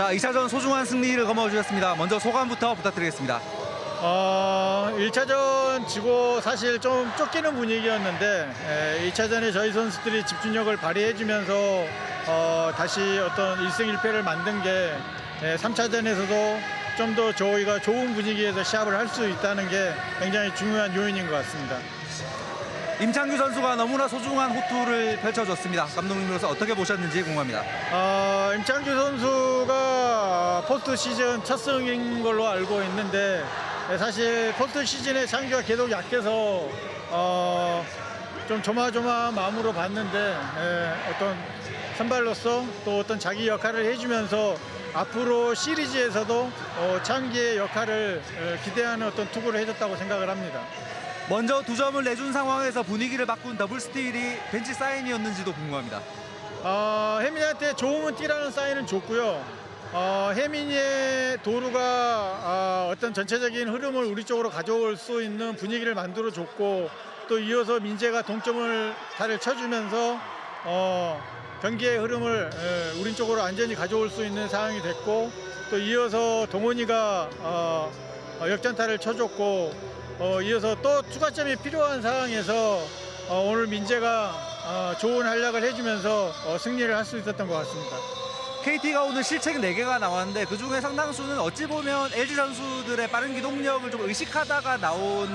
자, 2차전 소중한 승리를 거머쥐었습니다. 먼저 소감부터 부탁드리겠습니다. 어, 1차전 지고 사실 좀 쫓기는 분위기였는데 에, 2차전에 저희 선수들이 집중력을 발휘해주면서 어, 다시 어떤 1승 1패를 만든 게 에, 3차전에서도 좀 더 저희가 좋은 분위기에서 시합을 할 수 있다는 게 굉장히 중요한 요인인 것 같습니다. 임창규 선수가 너무나 소중한 호투를 펼쳐줬습니다. 감독님으로서 어떻게 보셨는지 궁금합니다. 어, 임창규 선수가 포스트 시즌 첫 승인 걸로 알고 있는데 예, 사실 포스트 시즌에 창규가 계속 약해서 어, 좀 조마조마한 마음으로 봤는데 예, 어떤 선발로서 또 어떤 자기 역할을 해주면서 앞으로 시리즈에서도 어, 창기의 역할을 어, 기대하는 어떤 투구를 해줬다고 생각을 합니다. 먼저 두 점을 내준 상황에서 분위기를 바꾼 더블 스틸이 벤치 사인이었는지도 궁금합니다. 어, 혜민이한테 좋으면 뛰라는 사인은 줬고요. 어, 혜민이의 도루가 어, 어떤 전체적인 흐름을 우리 쪽으로 가져올 수 있는 분위기를 만들어 줬고 또 이어서 민재가 동점을 타를 쳐주면서 어, 경기의 흐름을 에, 우리 쪽으로 안전히 가져올 수 있는 상황이 됐고 또 이어서 동원이가 어, 어, 역전타를 쳐줬고 어, 이어서 또 추가점이 필요한 상황에서 어, 오늘 민재가 어, 좋은 활약을 해주면서 어, 승리를 할 수 있었던 것 같습니다. KT가 오늘 실책 4개가 나왔는데 그 중에 상당수는 어찌 보면 LG 선수들의 빠른 기동력을 좀 의식하다가 나온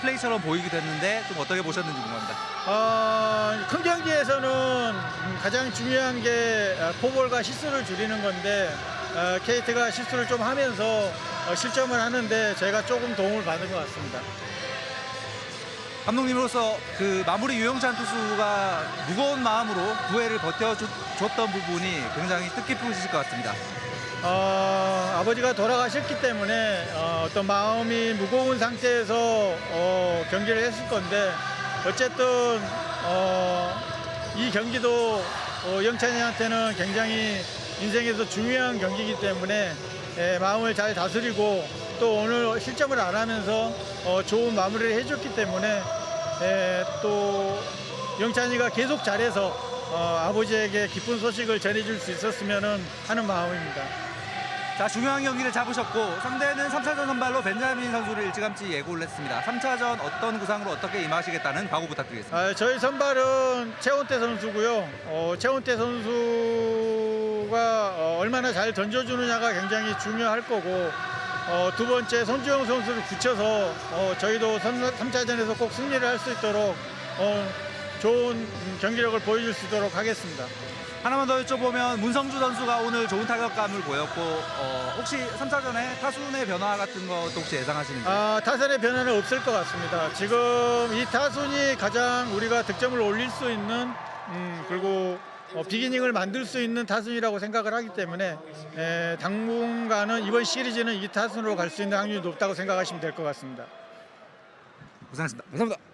플레이처럼 보이기도 했는데 좀 어떻게 보셨는지 궁금합니다. 어, 큰 경기에서는 음, 가장 중요한 게 어, 포볼과 실수를 줄이는 건데 어, KT가 실수를 좀 하면서 어, 실점을 하는데 제가 조금 도움을 받은 것 같습니다. 감독님으로서 그 마무리 유영찬 투수가 무거운 마음으로 9회를 버텨줬던 부분이 굉장히 뜻깊으실 것 같습니다. 어, 아버지가 돌아가셨기 때문에 어, 떤 마음이 무거운 상태에서 어, 경기를 했을 건데 어쨌든 어, 이 경기도 어, 영찬이한테는 굉장히 인생에서 중요한 경기이기 때문에 예, 마음을 잘 다스리고 또 오늘 실점을 안 하면서 어, 좋은 마무리를 해줬기 때문에 예, 또 영찬이가 계속 잘해서 어, 아버지에게 기쁜 소식을 전해줄 수 있었으면 하는 마음입니다. 자 중요한 경기를 잡으셨고 상대는 3차전 선발로 벤자민 선수를 일찌감치 예고를 했습니다. 3차전 어떤 구상으로 어떻게 임하시겠다는 각오 부탁드리겠습니다. 아, 저희 선발은 최원태 선수고요. 어, 최원태 선수 가 어, 얼마나 잘 던져주느냐가 굉장히 중요할 거고 어, 두 번째 손주영 선수를 붙여서 어, 저희도 3 차전에서 꼭 승리를 할 수 있도록 어, 좋은 음, 경기력을 보여줄 수 있도록 하겠습니다. 하나만 더 여쭤보면 문성주 선수가 오늘 좋은 타격감을 보였고 어, 혹시 3차전에 타순의 변화 같은 것도 혹시 예상하시는지? 아, 타선의 변화는 없을 것 같습니다. 지금 이 타순이 가장 우리가 득점을 올릴 수 있는 음, 그리고 어, 비기닝을 만들 수 있는 타순이라고 생각을 하기 때문에 에, 당분간은 이번 시리즈는 이 타순으로 갈 수 있는 확률이 높다고 생각하시면 될 것 같습니다. 고생하셨습니다. 감사합니다.